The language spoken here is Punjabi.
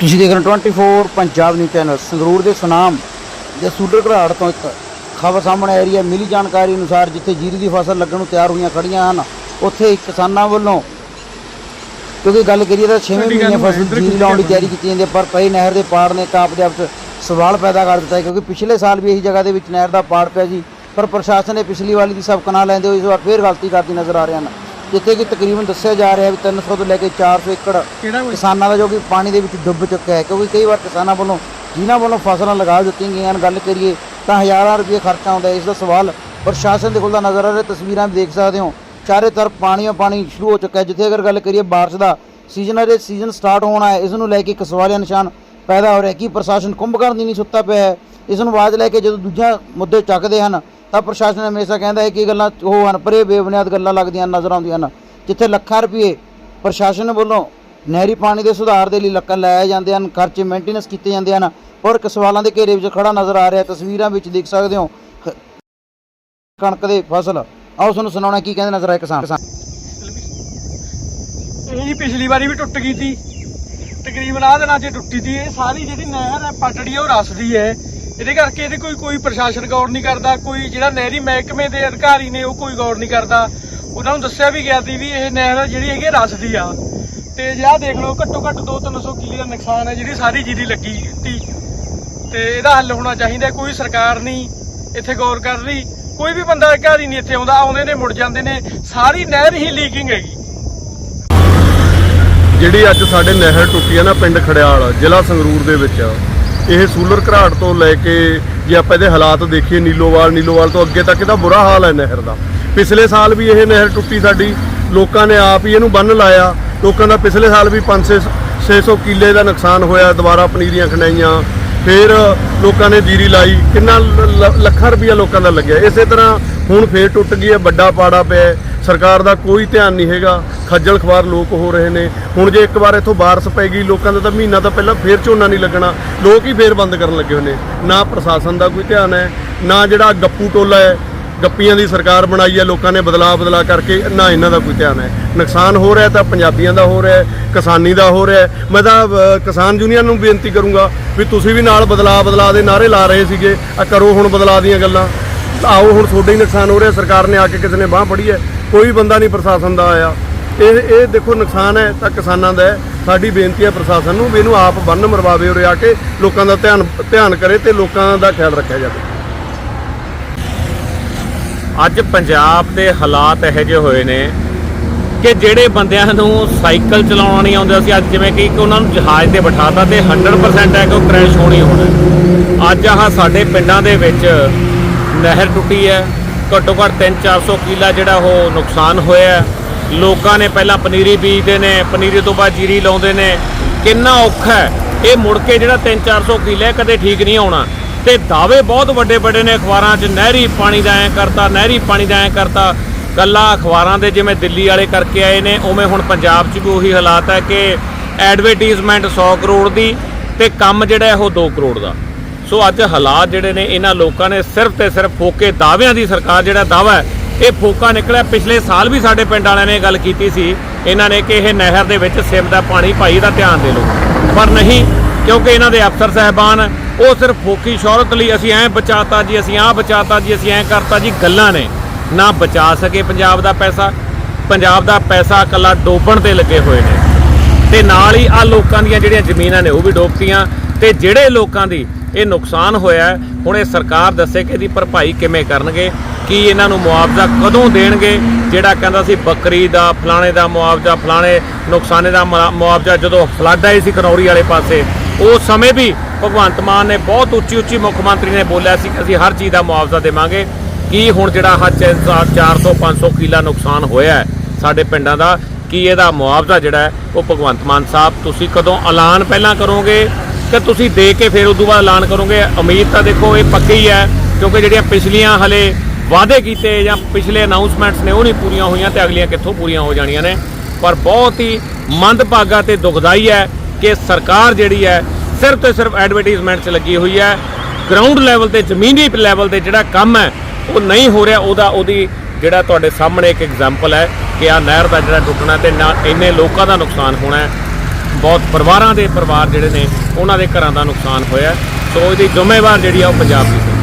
ਤੁਸੀਂ ਦੇਖ ਰਹੇ ਹੋ 24 ਪੰਜਾਬ ਨਿਊਜ਼ ਚੈਨਲ ਸੰਗਰੂਰ ਦੇ ਸੁਨਾਮ ਦੇ ਸੂਡਰ ਘਰਾੜ ਤੋਂ ਇੱਕ ਖਬਰ ਸਾਹਮਣੇ ਆ ਰਹੀ ਹੈ। ਮਿਲੀ ਜਾਣਕਾਰੀ ਅਨੁਸਾਰ ਜਿੱਥੇ ਜੀਰੀ ਦੀ ਫਸਲ ਲੱਗਣ ਨੂੰ ਤਿਆਰ ਹੋਈਆਂ ਖੜੀਆਂ ਹਨ ਉੱਥੇ ਕਿਸਾਨਾਂ ਵੱਲੋਂ ਕਿਉਂਕਿ ਗੱਲ ਕਰੀਏ ਤਾਂ 6ਵੇਂ ਮਹੀਨੇ ਫਸਲ ਜੀਰੀ ਲਾਉਣ ਦੀ ਤਿਆਰੀ ਕੀਤੀ ਜਾਂਦੀ ਪਰ ਪਈ ਨਹਿਰ ਦੇ ਪਾੜ ਨੇ ਤਾਂ ਆਪਦੇ ਆਪ ਸਵਾਲ ਪੈਦਾ ਕਰ ਦਿੱਤਾ ਕਿਉਂਕਿ ਪਿਛਲੇ ਸਾਲ ਵੀ ਇਹੀ ਜਗ੍ਹਾ ਦੇ ਵਿੱਚ ਨਹਿਰ ਦਾ ਪਾੜ ਪਿਆ ਸੀ ਪਰ ਪ੍ਰਸ਼ਾਸਨ ਨੇ ਪਿਛਲੀ ਵਾਲੀ ਦੀ ਸਬਕ ਨਾ ਲੈਂਦੇ ਹੋਏ ਇਸ ਵਾਰ ਫੇਰ ਗਲਤੀ ਕਰਦੀ ਨਜ਼ਰ ਆ ਰਹੇ ਹਨ। ਜਿੱਥੇ ਕਿ ਤਕਰੀਬਨ ਦੱਸਿਆ ਜਾ ਰਿਹਾ ਵੀ 300 ਤੋਂ ਲੈ ਕੇ 400 ਏਕੜ ਕਿਹੜਾ ਕੋਈ? ਕਿਸਾਨਾਂ ਦਾ ਜੋ ਕਿ ਪਾਣੀ ਦੇ ਵਿੱਚ ਡੁੱਬ ਚੁੱਕਾ ਹੈ ਕਿਉਂਕਿ ਕਈ ਵਾਰ ਕਿਸਾਨਾਂ ਵੱਲੋਂ ਜਿਨ੍ਹਾਂ ਵੱਲੋਂ ਫਸਲਾਂ ਲਗਾ ਦਿੱਤੀਆਂ ਗਈਆਂ ਹਨ ਗੱਲ ਕਰੀਏ ਤਾਂ ਹਜ਼ਾਰਾਂ ਰੁਪਏ ਖਰਚਾ ਆਉਂਦਾ ਹੈ। ਇਸ ਦਾ ਸਵਾਲ ਪ੍ਰਸ਼ਾਸਨ ਦੇ ਕੋਲ ਦਾ ਨਜ਼ਰ ਆ ਰਿਹਾ ਤਸਵੀਰਾਂ ਵੀ ਦੇਖ ਸਕਦੇ ਹੋ। ਚਾਰੇ ਤਰਫ ਪਾਣੀ ਓ ਪਾਣੀ ਸ਼ੁਰੂ ਹੋ ਚੁੱਕਾ ਹੈ। ਜਿੱਥੇ ਅਗਰ ਗੱਲ ਕਰੀਏ ਬਾਰਿਸ਼ ਦਾ ਸੀਜ਼ਨ ਹੈ ਸੀਜ਼ਨ ਸਟਾਰਟ ਹੋਣਾ ਹੈ। ਇਸ ਨੂੰ ਲੈ ਕੇ ਇੱਕ ਸਵਾਲੀਆ ਨਿਸ਼ਾਨ ਪੈਦਾ ਹੋ ਰਿਹਾ ਕਿ ਪ੍ਰਸ਼ਾਸਨ ਕੁੰਭਕਰਨ ਦੀ ਨਹੀਂ ਸੁੱਤਾ ਪਿਆ ਹੈ। ਇਸ ਨੂੰ ਬਾਅਦ ਲੈ ਕੇ ਜਦੋਂ ਦੂਜਾ ਮੁੱਦੇ ਚੱਕਦੇ ਹਨ ਤਾਂ ਪ੍ਰਸ਼ਾਸਨ ਹਮੇਸ਼ਾ ਕਹਿੰਦਾ ਹੈ ਕਿ ਗੱਲਾਂ ਉਹ ਹਨ ਬੇਬੁਨਿਆਦ ਗੱਲਾਂ ਲੱਗਦੀਆਂ ਨਜ਼ਰ ਆਉਂਦੀਆਂ ਹਨ, ਜਿੱਥੇ ਲੱਖਾਂ ਰੁਪਏ ਪ੍ਰਸ਼ਾਸਨ ਵੱਲੋਂ ਨਹਿਰੀ ਪਾਣੀ ਦੇ ਸੁਧਾਰ ਦੇ ਲਈ ਲੱਕਾਂ ਲਾਏ ਜਾਂਦੇ ਹਨ, ਖਰਚੇ ਮੇਨਟੇਨੈਂਸ ਕੀਤੇ ਜਾਂਦੇ ਹਨ ਔਰ ਇੱਕ ਦੇ ਘੇਰੇ ਵਿੱਚ ਖੜਾ ਨਜ਼ਰ ਆ ਰਿਹਾ ਤਸਵੀਰਾਂ ਵਿੱਚ ਦੇਖ ਸਕਦੇ ਹੋ ਕਣਕ ਦੇ ਫਸਲ। ਆਓ ਤੁਹਾਨੂੰ ਸੁਣਾਉਣਾ ਕੀ ਕਹਿੰਦੇ ਨਜ਼ਰ ਆਏ ਕਿਸਾਨ। ਇਹ ਜੀ ਪਿਛਲੀ ਵਾਰੀ ਵੀ ਟੁੱਟ ਗਈ ਸੀ। ਤਕਰੀਬਨ ਆਹ ਦਿਨਾਂ 'ਚ ਟੁੱਟੀ ਸੀ। ਇਹ ਸਾਰੀ ਜਿਹੜੀ ਨਹਿਰ ਹੈ, ਪਟੜੀ ਉਹ ਰਸਦੀ ਹੈ। ਇਹਦੇ ਕਰਕੇ ਇਹਦੇ ਕੋਈ ਕੋਈ ਪ੍ਰਸ਼ਾਸਨ ਗੌਰ ਨਹੀਂ ਕਰਦਾ, ਕੋਈ ਜਿਹੜਾ ਨਹਿਰੀ ਮਹਿਕਮੇ ਦੇ ਅਧਿਕਾਰੀ ਨੇ ਉਹ ਕੋਈ ਗੌਰ ਨਹੀਂ ਕਰਦਾ। ਉਹਨਾਂ ਨੂੰ ਦੱਸਿਆ ਵੀ ਗਿਆ ਸੀ ਵੀ ਇਹ ਨਹਿਰ ਜਿਹੜੀ ਹੈਗੀ ਹੈ ਰਸਦੀ ਆ। ਤੇ ਜੇ ਦੇਖ ਲਓ, ਘੱਟੋ ਘੱਟ 2-300 ਕਿੱਲੇ ਦਾ ਨੁਕਸਾਨ ਹੈ, ਜਿਹੜੀ ਸਾਰੀ ਜੀਰੀ ਲੱਗੀ ਤੀ ਤੇ ਇਹਦਾ ਹੱਲ ਹੋਣਾ ਚਾਹੀਦਾ ਕੋਈ ਸਰਕਾਰ ਨਹੀਂ ਇੱਥੇ ਗੌਰ ਕਰ ਰਹੀ ਕੋਈ ਵੀ ਬੰਦਾ ਅਧਿਕਾਰੀ ਨਹੀਂ ਇੱਥੇ ਆਉਂਦਾ, ਆਉਂਦੇ ਨੇ, ਮੁੜ ਜਾਂਦੇ ਨੇ। ਸਾਰੀ ਨਹਿਰ ਹੀ ਲੀਕਿੰਗ ਹੈਗੀ। ਜਿਹੜੀ ਅੱਜ ਸਾਡੇ ਨਹਿਰ ਟੁੱਟੀ ਹੈ ਨਾ, ਪਿੰਡ ਖੜਿਆਲ, ਜ਼ਿਲ੍ਹਾ ਸੰਗਰੂਰ ਦੇ ਵਿੱਚ ਇਹ ਸੂਲਰ ਘਰਾਟ ਤੋਂ ਲੈ ਕੇ ਜੇ ਆਪਾਂ ਇਹਦੇ ਹਾਲਾਤ ਦੇਖੀਏ, ਨੀਲੋਵਾਲ ਨੀਲੋਵਾਲ ਤੋਂ ਅੱਗੇ ਤੱਕ ਇਹਦਾ ਬੁਰਾ ਹਾਲ ਹੈ ਨਹਿਰ ਦਾ। ਪਿਛਲੇ ਸਾਲ ਵੀ ਇਹ ਨਹਿਰ ਟੁੱਟੀ ਸਾਡੀ। ਲੋਕਾਂ ਨੇ ਆਪ ਹੀ ਇਹਨੂੰ ਬੰਨ ਲਾਇਆ। ਲੋਕਾਂ ਦਾ ਪਿਛਲੇ ਸਾਲ ਵੀ 500 600 ਕਿੱਲੇ ਦਾ ਨੁਕਸਾਨ ਹੋਇਆ, ਦੁਬਾਰਾ ਪਨੀਰੀਆਂ ਖਣਾਈਆਂ। ਫਿਰ ਲੋਕਾਂ ਨੇ ਜੀਰੀ ਲਾਈ। ਕਿੰਨਾ ਲ- ਲ- ਲੱਖਾਂ ਰੁਪਇਆ ਲੋਕਾਂ ਦਾ ਲੱਗਿਆ। ਇਸੇ ਤਰ੍ਹਾਂ ਹੁਣ ਫੇਰ ਟੁੱਟ ਗਈ ਹੈ, ਵੱਡਾ ਪਾੜਾ ਪਿਆ ਸਰਕਾਰ ਦਾ ਕੋਈ ਧਿਆਨ ਨਹੀਂ ਹੈਗਾ। ਖੱਜਲ ਖਵਾਰ ਲੋਕ ਹੋ ਰਹੇ ਨੇ। ਹੁਣ ਜੇ ਇੱਕ ਵਾਰ ਇੱਥੋਂ ਬਾਰਿਸ਼ ਪੈ ਗਈ, ਲੋਕਾਂ ਦਾ ਤਾਂ ਮਹੀਨਾ ਤਾਂ ਪਹਿਲਾਂ ਫੇਰ ਝੋਨਾ ਨਹੀਂ ਲੱਗਣਾ। ਲੋਕ ਹੀ ਫੇਰ ਬੰਦ ਕਰਨ ਲੱਗੇ ਹੋਏ ਨੇ। ਨਾ ਪ੍ਰਸ਼ਾਸਨ ਦਾ ਕੋਈ ਧਿਆਨ ਹੈ, ਨਾ ਜਿਹੜਾ ਗੱਪੂ ਟੋਲਾ ਹੈ, ਗੱਪੀਆਂ ਦੀ ਸਰਕਾਰ ਬਣਾਈ ਹੈ, ਲੋਕਾਂ ਨੇ ਬਦਲਾਅ ਬਦਲਾ ਕਰਕੇ ਨਾ ਇਹਨਾਂ ਦਾ ਕੋਈ ਧਿਆਨ ਹੈ। ਨੁਕਸਾਨ ਹੋ ਰਿਹਾ ਤਾਂ ਪੰਜਾਬੀਆਂ ਦਾ ਹੋ ਰਿਹਾ ਕਿਸਾਨੀ ਦਾ ਹੋ ਰਿਹਾ ਮੈਂ ਤਾਂ ਕਿਸਾਨ ਯੂਨੀਅਨ ਨੂੰ ਬੇਨਤੀ ਕਰੂੰਗਾ ਵੀ ਤੁਸੀਂ ਵੀ ਨਾਲ ਬਦਲਾਅ ਬਦਲਾਅ ਦੇ ਨਾਰੇ ਲਾ ਰਹੇ ਸੀਗੇ। ਆ ਕਰੋ ਹੁਣ ਬਦਲਾਅ ਦੀਆਂ ਗੱਲਾਂ। ਆਓ ਹੁਣ ਤੁਹਾਡਾ ਹੀ ਨੁਕਸਾਨ ਹੋ ਰਿਹਾ, ਸਰਕਾਰ ਨੇ ਆ ਕੇ ਕਿਸੇ ਨੇ ਬਾਹ ਫੜੀ ਹੈ। ਕੋਈ ਬੰਦਾ ਨਹੀਂ ਪ੍ਰਸ਼ਾਸਨ ਦਾ ਆਇਆ। ਇਹ ਇਹ ਦੇਖੋ ਨੁਕਸਾਨ ਹੈ ਤਾਂ ਕਿਸਾਨਾਂ ਦਾ ਸਾਡੀ ਬੇਨਤੀ ਹੈ ਪ੍ਰਸ਼ਾਸਨ ਨੂੰ ਵੀ ਇਹਨੂੰ ਆਪ ਬੰਨ ਮਰਵਾਵੇ ਉਰੇ ਆ ਕੇ, ਲੋਕਾਂ ਦਾ ਧਿਆਨ ਧਿਆਨ ਕਰੇ ਤੇ ਲੋਕਾਂ ਦਾ ਖਿਆਲ ਰੱਖਿਆ ਜਾਵੇ। ਅੱਜ ਪੰਜਾਬ ਦੇ ਹਾਲਾਤ ਇਹੋ ਜਿਹੇ ਹੋਏ ਨੇ ਕਿ ਜਿਹੜੇ ਬੰਦਿਆਂ ਨੂੰ ਸਾਈਕਲ ਚਲਾਉਣਾ ਨਹੀਂ ਆਉਂਦਾ ਸੀ, ਅੱਜ ਜਿਵੇਂ ਕਿ ਉਹਨਾਂ ਨੂੰ ਜਹਾਜ਼ ਤੇ ਬਿਠਾਤਾ ਤੇ 100% ਹੈ ਕਿ ਉਹ ਕ੍ਰੈਸ਼ ਹੋਣੀ ਹੋਣਾ। ਅੱਜ ਆਹ ਸਾਡੇ ਪਿੰਡਾਂ ਦੇ ਵਿੱਚ ਨਹਿਰ ਟੁੱਟੀ ਹੈ। ਘੱਟੋ ਘੱਟ 3-400 ਕਿੱਲਾ ਜਿਹੜਾ ਉਹ ਨੁਕਸਾਨ ਹੋਇਆ ਲੋਕਾਂ ਨੇ ਪਹਿਲਾਂ ਪਨੀਰੀ ਬੀਜਦੇ ਨੇ ਪਨੀਰੀ ਤੋਂ ਬਾਅਦ ਜੀਰੀ ਲਾਉਂਦੇ ਨੇ। ਕਿੰਨਾ ਔਖਾ ਹੈ। ਇਹ ਮੁੜ ਕੇ ਜਿਹੜਾ 3-400 ਕਿੱਲਾ ਹੈ, ਕਦੇ ਠੀਕ ਨਹੀਂ ਆਉਣਾ ਤੇ ਦਾਅਵੇ ਬਹੁਤ ਵੱਡੇ ਵੱਡੇ ਨੇ ਅਖਬਾਰਾਂ 'ਚ ਨਹਿਰੀ ਪਾਣੀ ਦਾ ਐ ਕਰਤਾ ਨਹਿਰੀ ਪਾਣੀ ਦਾ ਐ ਕਰਤਾ। ਕੱਲਾ ਅਖਬਾਰਾਂ ਦੇ ਜਿਵੇਂ ਦਿੱਲੀ ਵਾਲੇ ਕਰਕੇ ਆਏ ਨੇ ਉਵੇਂ ਹੁਣ ਪੰਜਾਬ 'ਚ ਵੀ ਉਹੀ ਹਾਲਾਤ ਹੈ ਕਿ ਐਡਵਰਟਾਈਜ਼ਮੈਂਟ 100 ਕਰੋੜ ਦੀ ਤੇ ਕੰਮ ਜਿਹੜਾ ਉਹ 2 ਕਰੋੜ ਦਾ। ਸੋ ਅੱਜ ਹਾਲਾਤ ਜਿਹੜੇ ਨੇ ਇਹਨਾਂ ਲੋਕਾਂ ਨੇ ਸਿਰਫ ਤੇ ਸਿਰਫ ਫੋਕੇ ਦਾਅਵਿਆਂ ਦੀ ਸਰਕਾਰ ਜਿਹੜਾ ਦਾਅਵਾ ਹੈ, ਇਹ ਫੋਕਾ ਨਿਕਲਿਆ। ਪਿਛਲੇ ਸਾਲ ਵੀ ਸਾਡੇ ਪਿੰਡ ਵਾਲਿਆਂ ਨੇ ਗੱਲ ਕੀਤੀ ਸੀ, ਇਹਨਾਂ ਨੇ ਕਿ ਇਹ ਨਹਿਰ ਦੇ ਵਿੱਚ ਸਿਮ ਦਾ ਪਾਣੀ ਭਾਈ ਦਾ ਧਿਆਨ ਦੇ ਲਓ। ਪਰ ਨਹੀਂ, ਕਿਉਂਕਿ ਇਹਨਾਂ ਦੇ ਅਫਸਰ ਸਹਿਬਾਨ, ਉਹ ਸਿਰਫ ਫੋਕੀ ਸ਼ੌਹਰਤ ਲਈ ਅਸੀਂ ਐਂ ਬਚਾਤਾ ਜੀ, ਅਸੀਂ ਆਹ ਬਚਾਤਾ ਜੀ, ਅਸੀਂ ਐਂ ਕਰਤਾ ਜੀ, ਗੱਲਾਂ ਨੇ। ਨਾ ਬਚਾ ਸਕੇ ਪੰਜਾਬ ਦਾ ਪੈਸਾ, ਪੰਜਾਬ ਦਾ ਪੈਸਾ ਇਕੱਲਾ ਡੋਬਣ ਤੇ ਲੱਗੇ ਹੋਏ ਨੇ। ਤੇ ਨਾਲ ਹੀ ਆ ਲੋਕਾਂ ਦੀਆਂ ਜਿਹੜੀਆਂ ਜ਼ਮੀਨਾਂ ਨੇ ਉਹ ਵੀ ਡੋਬਤੀਆਂ। ਤੇ ਜਿਹੜੇ ਲੋਕਾਂ ਦੀ ਇਹ ਨੁਕਸਾਨ ਹੋਇਆ ਹੁਣ ਇਹ ਸਰਕਾਰ ਦੱਸੇ ਕਿ ਇਹਦੀ ਭਰਪਾਈ ਕਿਵੇਂ ਕਰਨਗੇ, ਕੀ ਇਹਨਾਂ ਨੂੰ ਮੁਆਵਜ਼ਾ ਕਦੋਂ ਦੇਣਗੇ, ਜਿਹੜਾ ਕਹਿੰਦਾ ਸੀ ਬੱਕਰੀ ਦਾ, ਫਲਾਣੇ ਦਾ ਮੁਆਵਜ਼ਾ, ਫਲਾਣੇ ਨੁਕਸਾਨੇ ਦਾ ਮੁਆ- ਮੁਆਵਜ਼ਾ ਜਦੋਂ ਫਲੱਡ ਆਈ ਸੀ ਕਨੌਰੀ ਵਾਲੇ ਪਾਸੇ ਉਸ ਸਮੇਂ ਵੀ ਭਗਵੰਤ ਮਾਨ ਨੇ ਬਹੁਤ ਉੱਚੀ ਉੱਚੀ ਮੁੱਖ ਮੰਤਰੀ ਨੇ ਬੋਲਿਆ ਸੀ ਕਿ ਅਸੀਂ ਹਰ ਚੀਜ਼ ਦਾ ਮੁਆਵਜ਼ਾ ਦੇਵਾਂਗੇ। ਕੀ ਹੁਣ ਜਿਹੜਾ ਹੱਥ 400 500 ਕਿੱਲਾ ਨੁਕਸਾਨ ਹੋਇਆ ਸਾਡੇ ਪਿੰਡਾਂ ਦਾ, ਕੀ ਇਹਦਾ ਮੁਆਵਜ਼ਾ ਜਿਹੜਾ ਉਹ ਭਗਵੰਤ ਮਾਨ ਸਾਹਿਬ, ਤੁਸੀਂ ਕਦੋਂ ਐਲਾਨ ਪਹਿਲਾਂ ਕਰੋਗੇ? ਕਿ ਤੁਸੀਂ ਦੇ ਕੇ ਫਿਰ ਉਦੋਂ ਬਾਅਦ ਐਲਾਨ ਕਰੋਗੇ। ਉਮੀਦ ਤਾਂ ਦੇਖੋ ਇਹ ਪੱਕੀ ਹੈ, ਕਿਉਂਕਿ ਜਿਹੜੀਆਂ ਪਿਛਲੀਆਂ ਹਲੇ ਵਾਅਦੇ ਕੀਤੇ ਜਾਂ ਪਿਛਲੇ ਅਨਾਉਂਸਮੈਂਟਸ ਨੇ, ਉਹ ਨਹੀਂ ਪੂਰੀਆਂ ਹੋਈਆਂ ਤੇ ਅਗਲੀਆਂ ਕਿੱਥੋਂ ਪੂਰੀਆਂ ਹੋ ਜਾਣੀਆਂ ਨੇ। ਪਰ ਬਹੁਤ ਹੀ ਮੰਦਭਾਗਾ ਤੇ ਦੁਖਦਾਈ ਹੈ ਕਿ ਸਰਕਾਰ ਜਿਹੜੀ ਹੈ, ਸਿਰਫ ਤੇ ਸਿਰਫ ਐਡਵਰਟਾਈਜ਼ਮੈਂਟ 'ਚ ਲੱਗੀ ਹੋਈ ਹੈ। ਗਰਾਊਂਡ ਲੈਵਲ ਤੇ, ਜ਼ਮੀਨੀ ਲੈਵਲ ਤੇ ਜਿਹੜਾ ਕੰਮ ਹੈ, ਉਹ ਨਹੀਂ ਹੋ ਰਿਹਾ। ਉਹਦਾ, ਉਹਦੀ ਜਿਹੜਾ ਤੁਹਾਡੇ ਸਾਹਮਣੇ ਇੱਕ ਐਗਜ਼ਾਮਪਲ ਹੈ ਕਿ ਆ ਨਹਿਰ ਦਾ ਜਿਹੜਾ ਟੁੱਟਣਾ ਤੇ ਨਾ ਇੰਨੇ ਲੋਕਾਂ ਦਾ ਨੁਕਸਾਨ ਹੋਣਾ ਹੈ। ਬਹੁਤ ਪਰਿਵਾਰਾਂ ਦੇ ਪਰਿਵਾਰ ਜਿਹੜੇ ਨੇ, ਉਹਨਾਂ ਦੇ ਘਰਾਂ ਦਾ ਨੁਕਸਾਨ ਹੋਇਆ ਸੋ ਇਹਦੀ ਜ਼ਿੰਮੇਵਾਰ ਜਿਹੜੀ ਆ ਉਹ ਪੰਜਾਬ ਦੀ